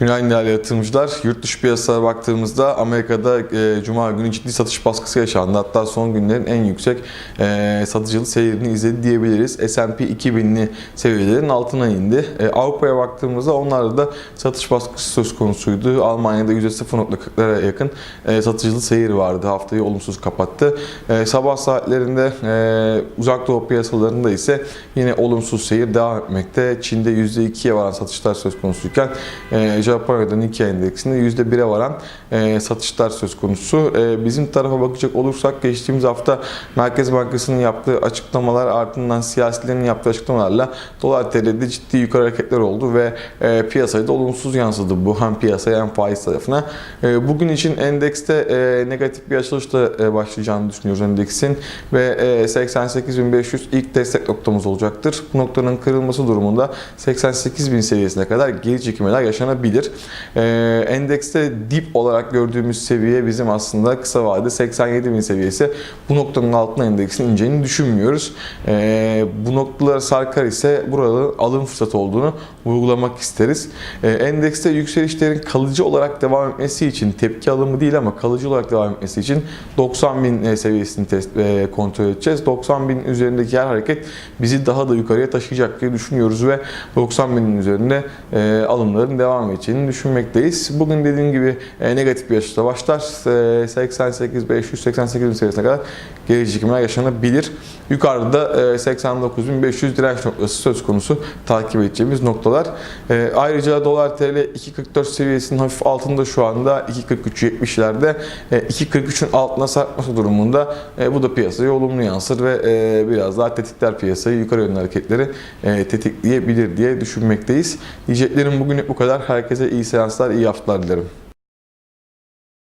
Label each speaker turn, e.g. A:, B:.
A: Günaydın değerli yatırımcılar. Yurt dışı piyasalara baktığımızda Amerika'da e, Cuma günü ciddi satış baskısı yaşandı. Hatta son günlerin en yüksek e, satıcılı seyrini izledi diyebiliriz. S&P 2000'li seviyelerin altına indi. E, Avrupa'ya baktığımızda onlarda da satış baskısı söz konusuydu. Almanya'da %0.40'lara yakın e, satıcılı seyir vardı. Haftayı olumsuz kapattı. E, sabah saatlerinde e, uzak doğu piyasalarında ise yine olumsuz seyir devam etmekte. Çin'de %2'ye varan satışlar söz konusuyken e, Japonya'da Nikkei endeksinde %1'e varan e, satışlar söz konusu. E, bizim tarafa bakacak olursak geçtiğimiz hafta Merkez Bankası'nın yaptığı açıklamalar ardından siyasilerin yaptığı açıklamalarla dolar TL'de ciddi yukarı hareketler oldu ve e, piyasaya da olumsuz yansıdı bu hem piyasaya hem faiz tarafına. E, bugün için endekste e, negatif bir açılışla e, başlayacağını düşünüyoruz endeksin ve e, 88.500 ilk destek noktamız olacaktır. Bu noktanın kırılması durumunda 88.000 seviyesine kadar geri çekilmeler yaşanabilir. E, endekste dip olarak gördüğümüz seviye bizim aslında kısa vadede 87.000 seviyesi. Bu noktanın altına endeksin ineceğini düşünmüyoruz. E, bu noktalar sarkar ise burada alım fırsatı olduğunu vurgulamak isteriz. E, endekste yükselişlerin kalıcı olarak devam etmesi için tepki alımı değil ama kalıcı olarak devam etmesi için 90.000 seviyesini test, e, kontrol edeceğiz. 90.000 üzerindeki her hareket bizi daha da yukarıya taşıyacak diye düşünüyoruz ve 90.000'in üzerinde e, alımların devam edeceğini düşünmekteyiz. Bugün dediğim gibi e, negatif bir açışla başlar. E, 88.588 seviyesine kadar geri çekimler yaşanabilir. Yukarıda e, 89.500 direnç noktası söz konusu takip edeceğimiz noktalar. E, ayrıca dolar TL 2.44 seviyesinin hafif altında şu anda 2.43.70'lerde e, 2.43'ün altına sarkması durumunda e, bu da piyasaya olumlu yansır ve e, biraz daha tetikler piyasayı yukarı yönlü hareketleri e, tetikleyebilir diye düşünmekteyiz. Diyeceklerim bugünlük bu kadar. Herkese iyi seanslar, iyi haftalar dilerim.